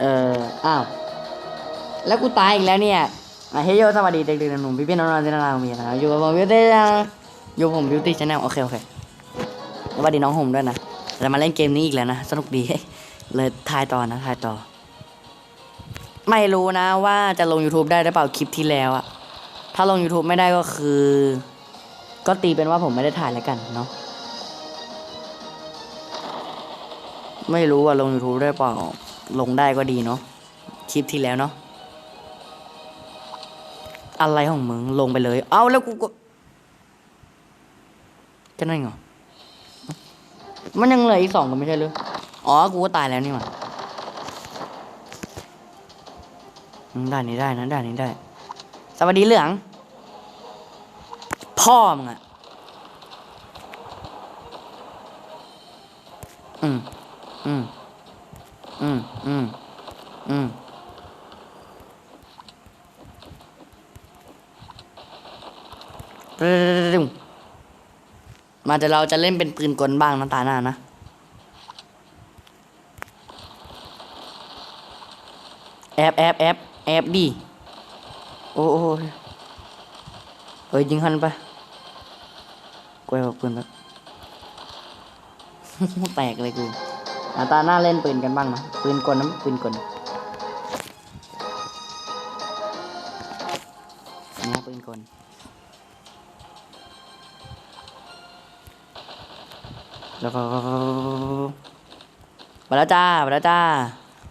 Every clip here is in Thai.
เอออ้าว แล้วกูตายอีกแล้วเนี่ยอะเฮ้ยโยสวัสดีเด็กๆหนุ่มๆพี่ๆน้องๆที่น่ารักมีนะอยู่กับผมบิวตี้นะอยู่ผมบิวตี้ชาแนลโอเคโอเคสวัสดีน้องผมด้วยนะเรามาเล่นเกมนี้อีกแล้วนะ สนุกดี เลยทายต่อนะทายต่อ ไม่รู้นะว่าจะลง YouTube ได้หรือเปล่าคลิปที่แล้วอะถ้าลง YouTube ไม่ได้ก็คือ ก็ตีเป็นว่าผมไม่ได้ถ่ายแล้วกันเนาะไม่รู้ว่าลง YouTube ได้เปล่า ลงได้ก็ดีเนาะคลิปที่แล้วเนาะอะไรของมึงลงไปเลย เอาแล้วกูก็จะนั่นเหรอมันยังเหลืออีกสองก็ไม่ใช่หรืออ๋อ กูก็ตายแล้วนี่หว่าได้นี่ได้นะได้นี่ได้ สวัสดีเหลือง พ่อมึงอะอืม อืม อืมอืมอืมมาแต่เราจะเล่นเป็นปืนกลบ้างนะตาหน้านะ แอบแอบแอบแอบดี โอ้โหเฮ้ยยิงหันไปกล้วยบอกปืนแบบแตกเลยกู ตาหน้าเล่นปืนกันบ้างนะปืนกลนะปืนกลนะปืนกลแล้วก็มาแล้วจ้ามาแล้วจ้า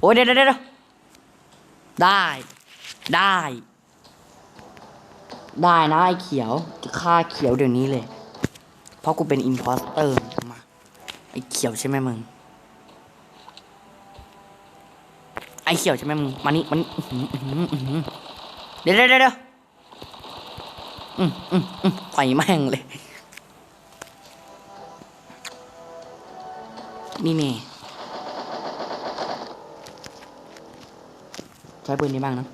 โอ้ยเดี๋ยวเดี๋ยวเดี๋ยวได้ ได้ ได้นะไอ้เขียวจะฆ่าเขียวเดี๋ยวนี้เลย เพราะกูเป็นอินพอสเตอร์มาไอ้เขียวใช่ไหมมึง ไอเขียวใช่ไหมมึงมานี่มานี่อื้อหืออื้อหืออื้ออเดี๋ยวเดี๋ยวเดี๋ยวอืมอืมอืมไฟแม่งเลย นี่นี่ใช้ปืนนี้บ้างนะ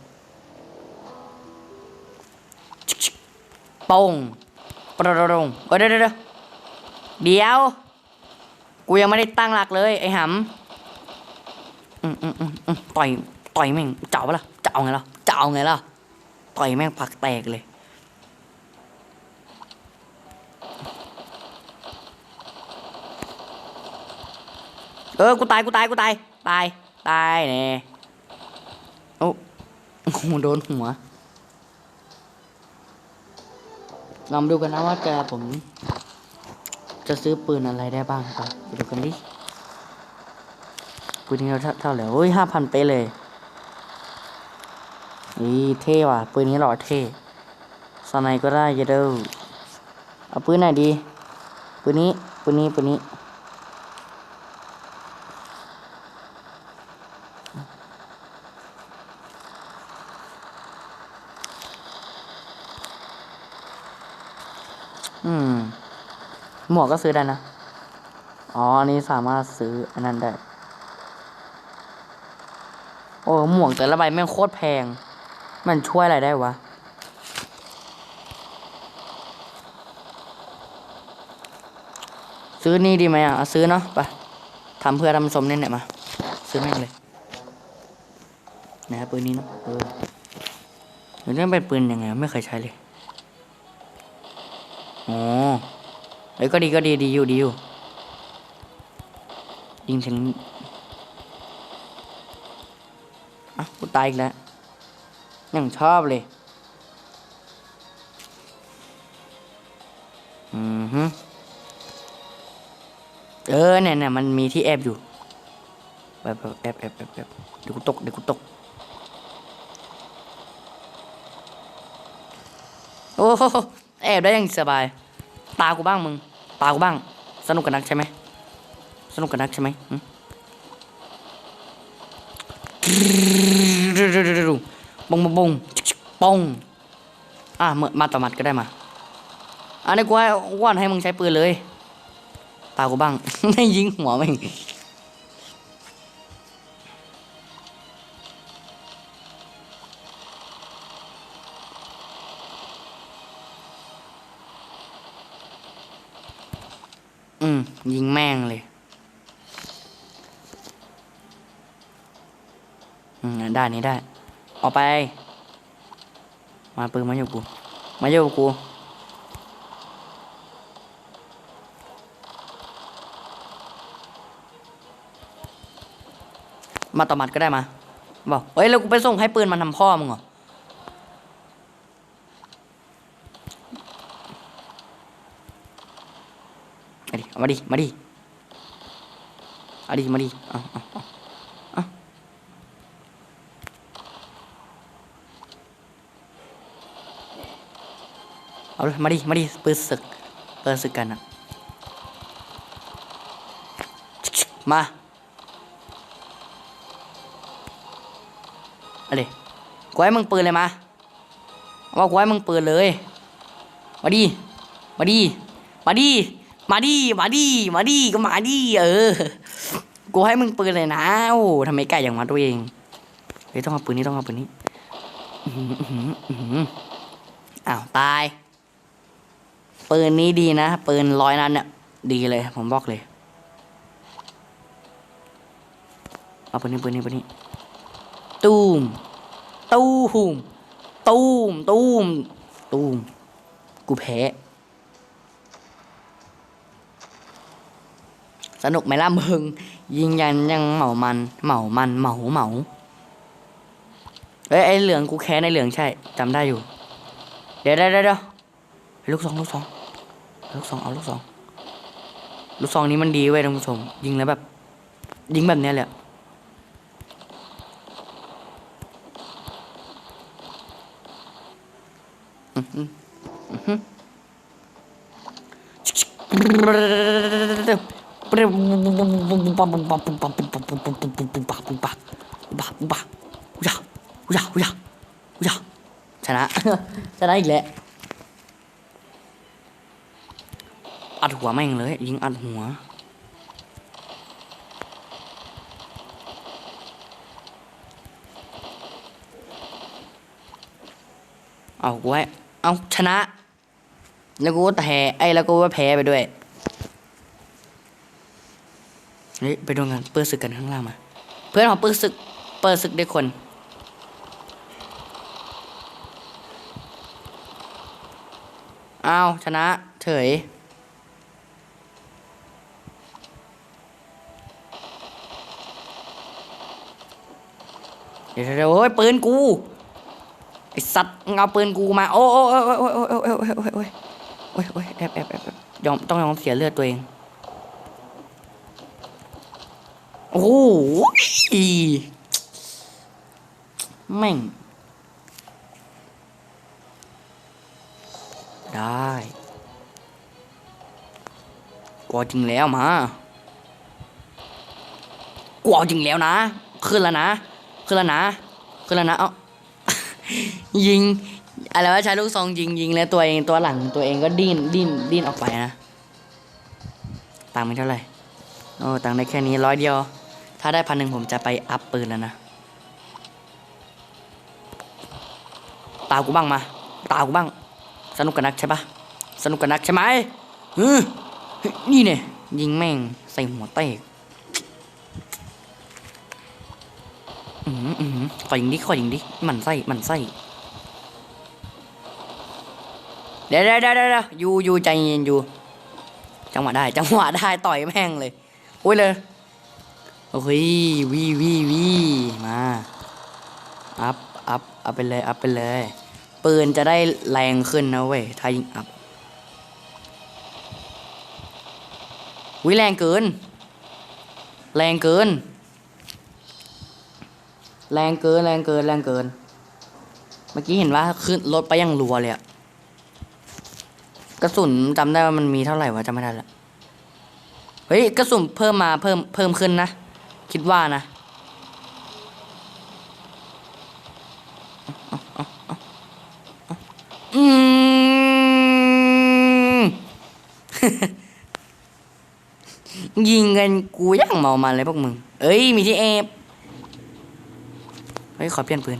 โป้งปรงเอเดี๋ยวเดี๋ยวเดี๋ยวเดี๋ยว กูยังไม่ได้ตั้งหลักเลย ไอ้หำ อืมอืมอืมอืมต่อยต่อยแม่งเจ้าปะล่ะเจ้าไงล่ะเจ้าไงล่ะต่อยแม่งผักแตกเลยเออ กูตาย กูตาย กูตาย ตาย ตายแน่โอ้โอ้โหโดนหัว ลองดูกันนะว่าจะผม จะซื้อปืนอะไรได้บ้างครับไปดูกันดิ ปืนนี้เราเท่าไหร่โอ้ยห้าพันไปะเลยนี่เท่ว่ะปืนนี้หล่อเท่สไนก็ได้เยอะเด้อเอาปืนไหนดีปืนนี้ปืนนี้ปืนนี้อืมหมวกก็ซื้อได้นะ อ๋อ อันนี้สามารถซื้ออันนั้นได้ โอ้หมวกแต่ละใบแม่งโคตรแพง มันช่วยอะไรได้วะซื้อนี่ดีไหมอะเอาซื้อเนาะไปทำเพื่อทำสมเนี่ยเนี่ยมา ซื้อแม่งเลยนะปืนนี้เนาะเออเดี๋ยวนี้เป็นปืนยังไงไม่เคยใช้เลยอ๋อเอ้ยก็ดีก็ดีดีอยู่ดีอยู่ยิงถึง กูตายอีกแล้วยังชอบเลย อือฮึเออเนี่ยเนี่ยมันมีที่แอบอยู่แบบแบบแอบแอบแอบแอบเดี๋ยวกูตกเดี๋ยวกูตก โอ้โหแอบได้ยังสบาย ตากูบ้างมึง ตากูบ้าง สนุกกับนักใช่ไหม สนุกกับนักใช่ไหม หึบงบงบงปงอะเมื่อมาต่อมัดก็ได้มาอันนี้กูให้ว่านให้มึงใช้ปืนเลย ตากูบ้าง ไม่ยิงหัวมึงอืมยิงแม่งเลย ได้นี้ได้ ออกไป มาปืนมาอยู่กู มาอยู่กู มาต่อหมัดก็ได้มา บอกเฮ้ยแล้วกูไปส่งให้ปืนมันทำพ่อมึงเหรอมาดิ มาดิ มาดิ เอาดิ มาดิอาเอาเอาเอา เอาเลยมาดิ มาดิเปิดศึกเปิดศึกกันนะมาอาดิกูให้มึงปืนเลยมาว่ากูให้มึงปืนเลย มาดิ มาดิ มาดิ มาดิ มาดิ มาดิ ก็มาดิ เออ กูให้มึงปืนเลยนะ โอ้ทำไมไก่อย่างมาตัวเอง เฮ้ยต้องเอาปืนนี้ต้องเอาปืนนี้อ้าวตาย ปืนนี้ดีนะ ปืนร้อยนัดเนี่ยดีเลย ผมบอกเลย เอาปืนนี้ปืนนี้ปืนนี้ ตูม ตูม ตูม ตูม ตูม กูแพ้ สนุกไหมล่ะมึง ยิงยันยังเหมามัน เหมามัน เหมาเหมาเอ้ยไอเหลืองกูแค้นไอเหลืองใช่จำได้อยู่ เดี๋ยวเดี๋ยวเดี๋ยวลูกซองลูกซอง ลูกซองเอาลูกซองลูกซองนี้มันดีเว้ยท่านผู้ชม ยิงแล้วแบบ ยิงแบบเนี้ยเลยอะอือหืออือหือชนะชนะอีกแล้ว อัดหัวแม่งเลย ยิงอัดหัว เอากูให้เอาชนะ แล้วกูก็แพ้ไอ้แล้วกูก็แพ้ไปด้วยเฮ้ยไปดูกันเปิดศึกกันข้างล่างมา เพื่อนของเปิดศึก เปิดศึกด้วยคนอ้าวชนะเฉย เดี๋ยวเดี๋ยวโอ้ยปืนกูไอสัตว์เอาปืนกูมาโอ้โอ้โอ้โอ้โอ้โอ้โอ้โอ้โอ้โอ้โอ้โอ้โอ้แอบแอบแอบแอบยอมต้องยอมเสียเลือดตัวเองโอ้โหแม่งได้กลัวจริงแล้วมากลัวจริงแล้วนะ ขึ้นแล้วนะ ขึ้นแล้วนะขึ้นแล้วนะเอ้ายิงอะไรวะใช้ลูกซองยิงยิงแล้วตัวเองตัวหลังตัวเองก็ดิ้นดิ้นดิ้นออกไปนะตังค์ไม่เท่าไหร่โอ้ตังค์ได้แค่นี้ร้อยเดียว ถ้าได้พันหนึ่งผมจะไปอัพปืนแล้วนะตากูบ้างมาตากูบ้าง สนุกกันนักใช่ปะสนุกกันนักใช่ไหมนี่เนี่ยยิงแม่งใส่หัวเตะ อืมอืมขอยิงดิขอยิงดิมันไส้มันไส้เดี๋ยวเดี๋ยวเดี๋ยวเดี๋ยวอยู่อยู่ใจเย็นอยู่จังหวะได้ จังหวะได้ต่อยแม่งเลยโอ้ยเลยโอ้ยวีวีวีมาอัพอัพอัพไปเลยอัพไปเลยปืนจะได้แรงขึ้นนะเว้ยถ้ายิงอัพวิแรงเกิน แรงเกิน แรงเกินแรงเกินแรงเกิน เมื่อกี้เห็นว่าขึ้นรถไปอยังรัวเลยอะกระสุนจำได้ว่ามันมีเท่าไหร่วะจำไม่ได้ละเฮ้ยกระสุนเพิ่มมาเพิ่มเพิ่มขึ้นนะ คิดว่านะอืมยิงกันกูย่างเมามันเลยพวกมึง เอ้ยมีที่เอฟ ฮ้ย ขอเปลี่ยนปืน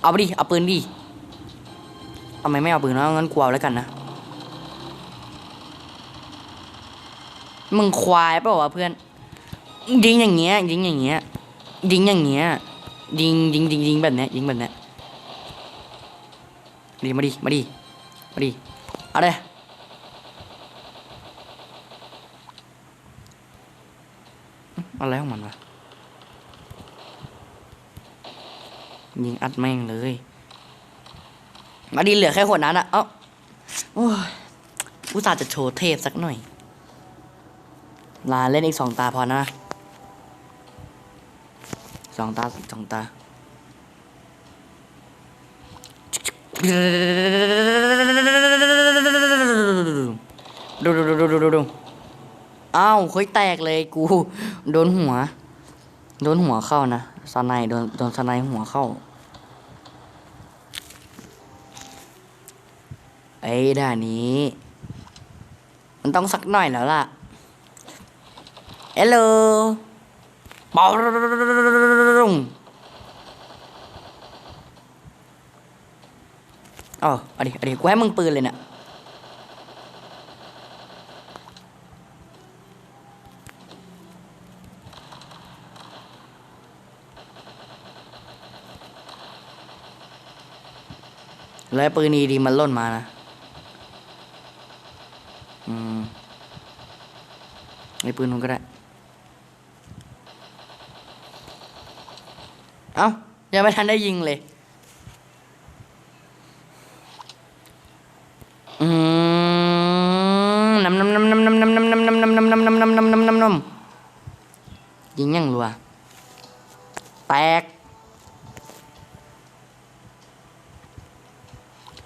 เอาไปดิ เอาปืนดิทำไมไม่เอาปืนวะงั้นกูเอาแล้วกันนะ มึงควายเปล่าวะเพื่อน ยิงอย่างเงี้ย ยิงอย่างเงี้ย ยิงอย่างเงี้ย ยิงยิงยิงยิงแบบเนี้ย ยิงแบบเนี้ยดีมาดิ มาดิ มาดิ เอาเลย อะไรของมันวะยิงอัดแม่งเลย มาดีเหลือแค่ขวดนั้นอะเอ้าโอ้ยอุตส่าห์จะโชว์เทพสักหน่อย ลาเล่นอีกสองตาพอนะสองตาสองตาดูดูดูดูดูดูดู อ้าวเฮ้ยแตกเลยกู โดนหัว โดนหัวเข้านะสไนโดนโดนสไนหัวเข้าไอ้ด่านนี้ มันต้องสักหน่อยแล้วล่ะเอลโลปองอ๋อเอาดิเอาดิกูให้มึงปืนเลยเนี่ย แล้วปืนดีดีมันล่นมานะ อืมไอ้ปืนมันก็ได้ เอ้า ยังไม่ทันได้ยิงเลย อืมน้ำน้ำน้ำน้ำน้ำน้ำน้ำน้ำน้ำน้ำน้ำน้ำน้ำน้ำน้ำน้ำน้ำน้ำยิงยังรัวแตก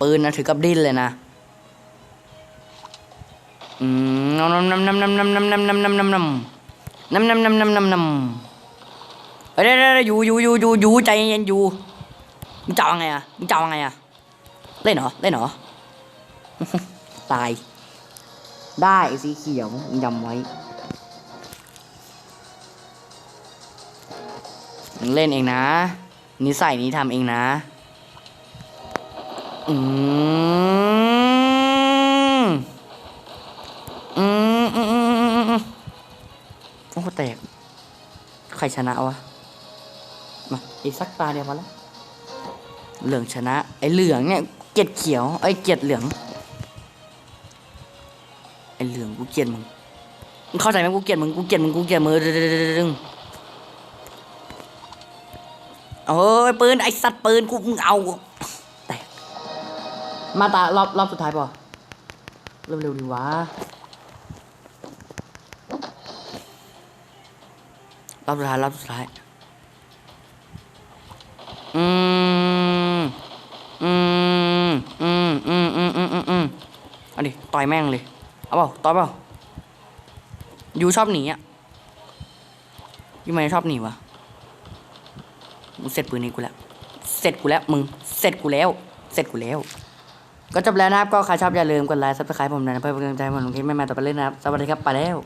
ปืนนะถือกับดิ้นเลยนะอืมน้ำน้ำน้ำน้ำน้ำน้ำน้ำน้ำน้ำน้ำน้ำน้ำน้ำน้ำน้ำน้ำนำนำเฮ้ยเดี๋ยอยู่อยู่อยู่อยู่อยู่ใจเย็นอยู่มึงจะเอาไงอะมึงจะเอาไงอะเล่นเหรอเล่นเหรอตาย ได้สีเขียวมึงจำไว้เล่นเองนะนิสัยนี้ทำเองนะ อืมอืมอืมโอ้แตก ใครชนะวะ มา อีกสักตาเดียวพอแล้ว เหลืองชนะ ไอ้เหลืองเนี่ย เกลียดเขียว ไอ้เกลียดเหลือง ไอ้เหลืองกูเกลียดมึงมึงเข้าใจไหมกูเกลียดมึงกูเกลียดมึงกูเกลียดมึงดึงโอ้ยปืนไอ้สัตว์ปืนกูมึงเอา มาตารอบรอบสุดท้ายป่ะเร็วๆดีวะรอบสุดท้ายรอบสุดท้าย อืม อืม อืม อืม อืม อืม อืม อืมเอาดิต่อยแม่งเลย เอาเปล่า ต่อยเปล่า ยูชอบหนีอะยูไม่ชอบหนีวะมึงเสร็จปืนนี้กูแล้ว เสร็จกูแล้วมึง เสร็จกูแล้ว เสร็จกูแล้ว ก็จบแล้วนะครับ ก็ใครชอบอย่าลืมกดไลค์ซับสไครป์ผมหน่อยนะเพื่อเป็นกำลังใจให้ผมลงคลิปใหม่ๆต่อไปเรื่อยนะครับ สวัสดีครับ ไปแล้ว